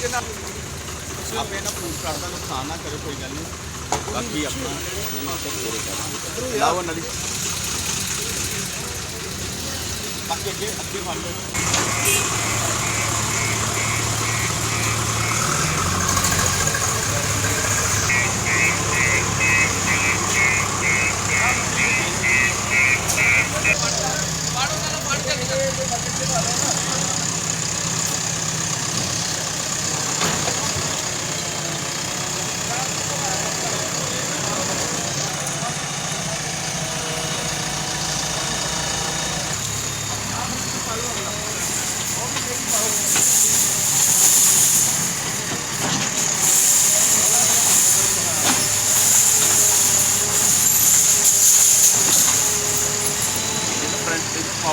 ਜੇ ਨਾ ਆਪੇ ਇਹਨਾਂ ਫਰੂਟ ਕਾਰਡ ਦਾ ਨੁਕਸਾਨ ਨਾ ਕਰਿਓ, ਕੋਈ ਗੱਲ ਨਹੀਂ। ਬਾਕੀ ਆਪਣਾ ਇਹਨਾਂ ਆਪੇ ਪੂਰੇ ਕਰਾਂਗੇ। ਲਾਓ ਉਹਨਾਂ ਬਾਕੀ ਅੱਗੇ ਅੱਗੇ ਫੜ ਲਓ ਇਹਨੂੰ ਫਰੰਟ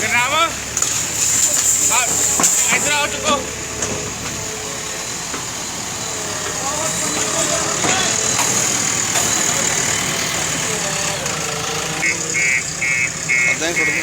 ਗਰਨਾਮ ਆ ਇਧਰ ਆਓ ਚੁੱਕੋ ਅੱਧਾ ਹੀ ਛੋੜ ਦੇ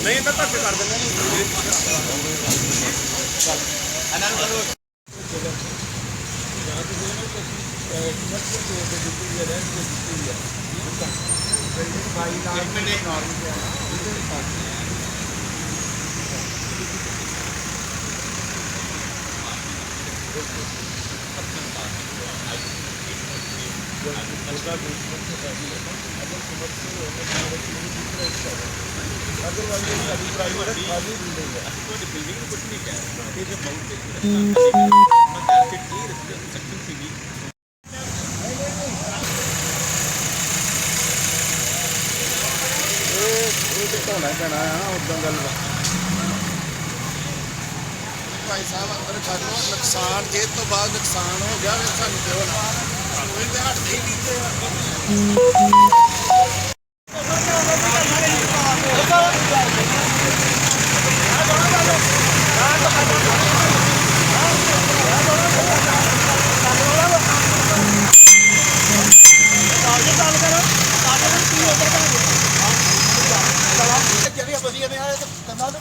ਨਹੀਂ ਤਾਂ ਧੱਕੇ ਕਰ ਦਿੰਦੇ ਧੋਣਾ ਪੈਣਾ ਆ ਉਦਾਂ ਗੱਲ ਭਾਈ ਸਾਹਿਬ ਅੰਦਰ ਕਰ ਲਓ ਨੁਕਸਾਨ ਜੇ ਤੋਂ ਬਾਅਦ ਨੁਕਸਾਨ ਹੋ ਗਿਆ ਫਿਰ ਸਾਨੂੰ ਕਿਉਂ ਨਾ ਕੋਈ ਤੇ ਹੱਟ ਨਹੀਂ ਕੀਤੇ ਜਿਹੜੀਆਂ ਵਧੀਆ ਨੇ ਆ ਇਹ ਕੰਨਾਂ ਤੇ ਢਾਓ ਕਿਹੜਾ ਇਹ ਵਾਲਾ ਆਹੋ ਢਾਓ ਕਰੋ ਖੜਾ ਢਾਇਆ ਆ ਥੋੜੇ ਇਹਨਾਂ ਕੇ ਥੜਾ ਢਾ ਇਹ ਵੇਖੋ ਇਹ ਟੀਨਾ ਨਹੀਂ ਇਹ ਦੇਖੋ ਆ ਦੇਖੋ ਢਾਓ ਸਾਰੇ ਆ ਢਾਓ ਜਿੱਦਾਂ ਟਰੱਕ ਕਰੋ ਕੋਈ ਗਾੜੀ ਨਹੀਂ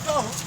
ਢਾਓ ਆ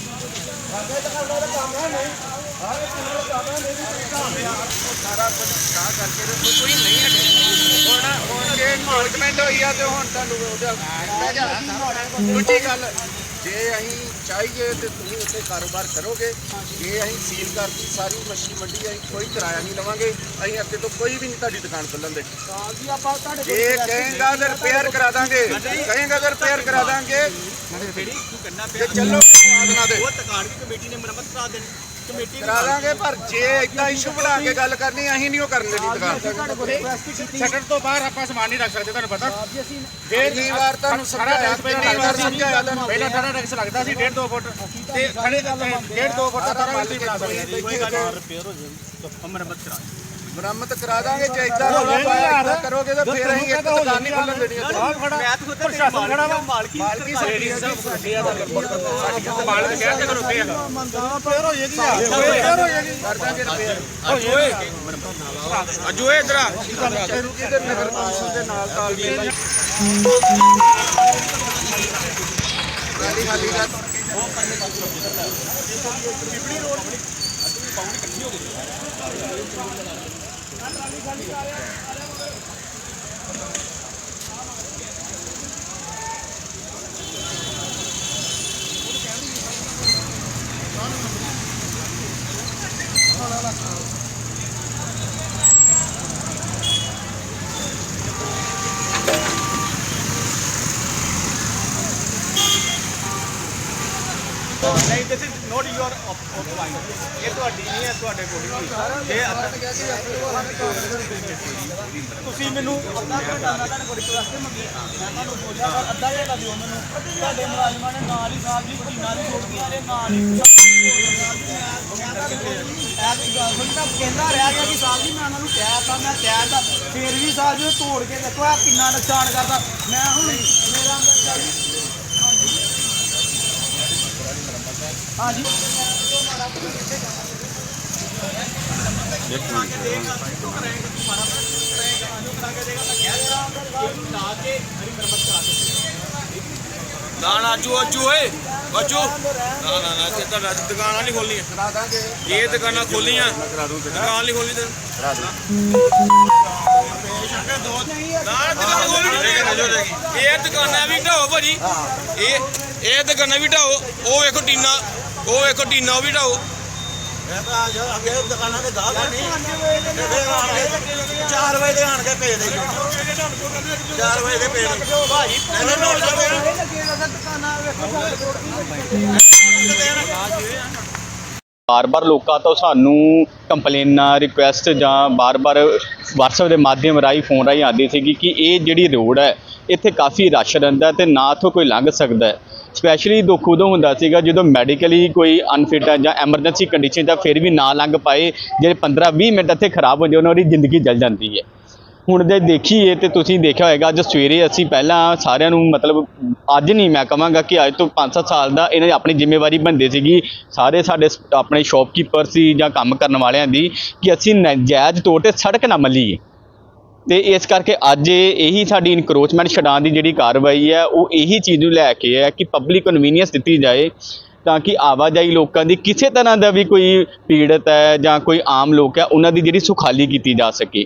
ਅੱਗੇ ਤੱਕ ਦਾ ਕੰਮ ਹੈ ਨਹੀਂ ਇਹ ਕਿਹੜਾ ਕੰਮ ਹੈ ਨਹੀਂ ਢਾਉਂਦੇ ਸਾਰਾ ਕੁਝ ਕਾ ਕਰਕੇ ਤੇ ਕੋਈ ਨਹੀਂ ਹੈ। ਹੁਣ ਹੁਣ ਜੇ ਮਾਰਕਮੈਂਟ ਹੋਈ ਆ ਤੇ ਹੁਣ ਤੁਹਾਨੂੰ ਉਹਦਾ ਦੂਜੀ ਗੱਲ ਜੇ ਅਸੀਂ ਚਾਹੀਏ ਤੇ ਉੱਥੇ ਕਾਰੋਬਾਰ ਕਰੋਗੇ ਜੇ ਅਸੀਂ ਸੀਲ ਕਰਤੀ ਸਾਰੀ ਮੱਛੀ ਮੰਡੀ ਅਸੀਂ ਕੋਈ ਕਿਰਾਇਆ ਨਹੀਂ ਲਵਾਂਗੇ ਅਸੀਂ ਅੱਗੇ ਤੋਂ ਕੋਈ ਵੀ ਨਹੀਂ ਤੁਹਾਡੀ ਦੁਕਾਨ ਖੋਲਣ ਦੇ। ਜੀ ਆਪਾਂ ਤੁਹਾਡੇ ਜੇ ਕਹੇਗਾ ਤਾਂ ਰਿਪੇਅਰ ਕਰਾ ਦਾਂਗੇ ਕਹੇਗਾ ਤਾਂ ਰਿਪੇਅਰ ਕਰਾ ਦਾਂਗੇ। ਜਿਹੜੀ ਤੂੰ ਕਰਨਾ ਤੇ ਪਿਆ ਚੱਲੋ ਆਦਨਾ ਦੇ ਉਹ ਦੁਕਾਨ ਦੀ ਕਮੇਟੀ ਨੇ ਮੁਰੰਮਤ ਕਰਾ ਦੇਣੀ। ਕਮੇਟੀ ਕਰਾ ਦਾਂਗੇ ਪਰ ਜੇ ਇਦਾਂ ਇਸ਼ੂ ਬਣਾ ਕੇ ਗੱਲ ਕਰਨੀ ਅਸੀਂ ਨਹੀਂ ਉਹ ਕਰਨ ਦੇਣੀ ਦੁਕਾਨ। ਸ਼ਟਰ ਤੋਂ ਬਾਹਰ ਆਪਾਂ ਸਮਾਨ ਨਹੀਂ ਰੱਖ ਸਕਦੇ ਤੁਹਾਨੂੰ ਪਤਾ। ਕਿੰਨੀ ਵਾਰ ਤੁਹਾਨੂੰ ਸਮਝਾਇਆ ਕਿੰਨੀ ਵਾਰ ਸਮਝਾਇਆ ਤੁਹਾਨੂੰ? ਪਹਿਲਾਂ ਸਾਰਾ ਟੈਕਸ ਲੱਗਦਾ ਸੀ 1.5 2 ਫੁੱਟ। ਤੇ ਖੜੇ 1.5 2 ਫੁੱਟ ਦਾ ਸਾਰਾ ਮਾਲ ਬਣਾ ਸਕਦੇ ਕੋਈ ਗੱਲ ਰਿਪੇਅਰ ਹੋ ਜਾਏ ਤਾਂ ਮਰਮਤ ਕਰਾ ਮੁਰੰਮਤ ਕਰਾ ਦਾਂਗੇ ਜੇ ਇਦਾਂ ਰੌਲਾ ਪਾਇਆ ਏਦਾਂ ਕਰੋਗੇ ਤਾਂ ਫਿਰ ਅਸੀਂ ਇੱਕ ਦੁਕਾਨ ਨਹੀਂ ਖੁੱਲਣ ਦੇਣੀ ਇੱਥੇ। ਮੈਂ ਤਾਂ ਖੁਦ ਪ੍ਰਸ਼ਾਸਨ ਖੜਾ ਵਾ। ਮਾਲਕੀ ਮਾਲਕੀ ਸਾਡੀ ਹੈ ਜੀ। ਮਾਲਕ ਕਹਿ ਕੇ ਕਰੋ ਪਿਆ ਕਰ ਦਾਂਗੇ ਰਿਪੇਅਰ ਅਜੋ ਇਧਰ ਆ। ਰੁਕੀ ਤੇ ਨਗਰ ਕੌਂਸਲ ਦੇ ਨਾਲ ਤਾਲਮੇਲ ਖਾਲੀ ਖਾਲੀ ਦਾ ਗੱਲ ਵਾਲੀ ਗੱਲ ਆ ਰਿਹਾ ਨਹੀਂ this is not your point ਇਹ ਤੁਹਾਡੀ ਨਹੀਂ ਹੈ, ਤੁਹਾਡੇ ਕੋਲ ਨਹੀਂ। ਇਹ ਤੁਸੀਂ ਮੈਨੂੰ ਅੱਧਾ ਘੰਟਾ ਮੈਂ ਤੁਹਾਡੇ ਕੋਲ ਰਿਕਵੈਸਟ ਮੰਗੀ। ਮੈਂ ਤੁਹਾਨੂੰ ਬੋਲਿਆ ਅੱਧਾ ਘੰਟਾ ਦਿਓ ਮੈਨੂੰ। ਤੁਹਾਡੇ ਮੁਲਾਜ਼ਮਾਂ ਨੇ ਨਾਲ ਹੀ ਸਾਹਿਬ ਜੀ ਪਟੀਨਾ ਦੀ ਛੋੜੀਆਂ ਨੇ, ਨਾਲ ਹੀ ਕਹਿੰਦਾ ਰਿਹਾ ਗਿਆ ਕਿ ਸਾਹਿਬ ਜੀ ਮੈਂ ਉਹਨਾਂ ਨੂੰ ਕਹਿ ਤਾ ਮੈਂ ਕਹਿ ਤਾ ਫਿਰ ਵੀ ਸਾਹਿਬ ਜੀ ਉਹ ਤੋੜ ਕੇ ਦੇਖੋ ਆ ਕਿੰਨਾ ਨੁਕਸਾਨ ਕਰਦਾ। ਮੈਂ ਹੁਣ ਮੇਰਾ ਅੰਦਰ ਚੱਲ ਹਾਂਜੀ ਨਾ ਨਾ ਅਜੂ ਅਜੂ ਓਏ ਅਜੂ ਨਾ ਨਾ ਨਾ ਤੇ ਤੁਹਾਡਾ ਦੁਕਾਨਾਂ ਨਹੀਂ ਖੋਲਣੀਆਂ ਕਰਾ ਦਾਂਗੇ ਇਹ ਦੁਕਾਨਾਂ ਖੋਲੀਆਂ ਦੁਕਾਨ ਨਹੀਂ ਖੋਲੀ ਤੇ ਨਾ ਦੁਕਾਨ ਖੋਲੀ ਇਹ ਦੁਕਾਨਾਂ ਵੀ ਢਾਓ ਭਾਜੀ ਇਹ ਇਹ ਦੁਕਾਨਾਂ ਵੀ ਢਾਓ ਉਹ ਵੇਖੋ ਟੀਨਾ ਉਹ ਵੀ ਢਾਓ ਅੱਗੇ ਦੁਕਾਨਾਂ ਤੇ ਗਾਹਕ ਨਹੀਂ। 4 ਵਜੇ ਦੇ ਆਣ ਕੇ ਭੇਜ ਦੇ। 4 ਵਜੇ ਦੇ ਭੇਜ ਦੇ। ਭਾਜੀ ਇਹਨੇ ਨੋਟ ਬਾਰ-ਬਾਰ ਲੋਕਾਂ ਤੋਂ ਸਾਨੂੰ ਕੰਪਲੇਨਾਂ ਰਿਕੁਐਸਟ ਜਾਂ ਬਾਰ-ਬਾਰ WhatsApp ਦੇ ਮਾਧਿਅਮ ਰਾਹੀਂ ਫੋਨ ਰਾਹੀਂ ਆਉਂਦੀ ਸੀਗੀ ਕਿ ਇਹ ਜਿਹੜੀ ਰੋਡ ਹੈ ਇੱਥੇ ਕਾਫੀ ਰਸ਼ ਰਹਿੰਦਾ ਤੇ ਨਾ ਇੱਥੋਂ ਕੋਈ ਲੰਘ ਸਕਦਾ ਹੈ। ਸਪੈਸ਼ਲੀ ਦੁੱਖ ਉਦੋਂ ਹੁੰਦਾ ਸੀਗਾ ਜਦੋਂ ਮੈਡੀਕਲੀ ਕੋਈ ਅਨਫਿਟ ਹੈ ਜਾਂ ਐਮਰਜੈਂਸੀ ਕੰਡੀਸ਼ਨ ਤਾਂ ਫਿਰ ਵੀ ਨਾ ਲੰਘ ਪਾਏ ਜਿਹੜੇ 15-20 ਮਿੰਟ ਇੱਥੇ ਖਰਾਬ ਹੋ ਜਾਂਦੇ ਉਹਨਾਂ ਦੀ ਜ਼ਿੰਦਗੀ ਜਲ ਜਾਂਦੀ ਹੈ। ਹੁਣ ਜੇ ਦੇਖੀਏ ਤੇ ਤੁਸੀਂ ਦੇਖਿਆ ਹੋਏਗਾ ਅੱਜ ਸਵੇਰੇ ਅਸੀਂ ਪਹਿਲਾਂ ਸਾਰਿਆਂ ਨੂੰ ਮਤਲਬ ਅੱਜ ਨਹੀਂ ਮੈਂ ਕਹਾਂਗਾ ਕਿ ਅੱਜ ਤੋਂ 5-7 ਸਾਲ ਦਾ ਇਹਨਾਂ ਦੀ ਆਪਣੀ ਜ਼ਿੰਮੇਵਾਰੀ ਬੰਦੇ ਸੀਗੀ। ਸਾਰੇ ਸਾਡੇ ਸ- ਆਪਣੇ ਸ਼ਾਪਕੀਪਰ ਸੀ ਜਾਂ ਕੰਮ ਕਰਨ ਵਾਲਿਆਂ ਦੀ ਕਿ ਅਸੀਂ ਨਜਾਇਜ਼ ਤੌਰ ਤੇ ਸੜਕ ਨਾ ਮੱਲੀਏ। ਤੇ ਇਸ ਕਰਕੇ ਅੱਜ ਇਹੀ ਸਾਡੀ ਇਨਕਰੋਚਮੈਂਟ ਛਡਾਉਣ ਦੀ ਜਿਹੜੀ ਕਾਰਵਾਈ ਹੈ, ਉਹ ਇਹੀ ਚੀਜ਼ ਨੂੰ ਲੈ ਕੇ ਹੈ ਕਿ ਪਬਲਿਕ ਕਨਵੀਨੀਅੰਸ ਦਿੱਤੀ ਜਾਏ ਤਾਂ ਕਿ ਆਵਾਜਾਈ ਲੋਕਾਂ ਦੀ ਕਿਸੇ ਤਰ੍ਹਾਂ ਦਾ ਵੀ ਕੋਈ ਪੀੜਤ ਹੈ ਜਾਂ ਕੋਈ ਆਮ ਲੋਕ ਹੈ, ਉਹਨਾਂ ਦੀ ਜਿਹੜੀ ਸੁਖਾਲੀ ਕੀਤੀ ਜਾ ਸਕੇ।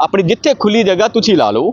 ਆਪਣੀ ਜਿੱਥੇ ਖੁੱਲੀ ਜਗ੍ਹਾ ਤੁਸੀਂ ਲਾ ਲਓ।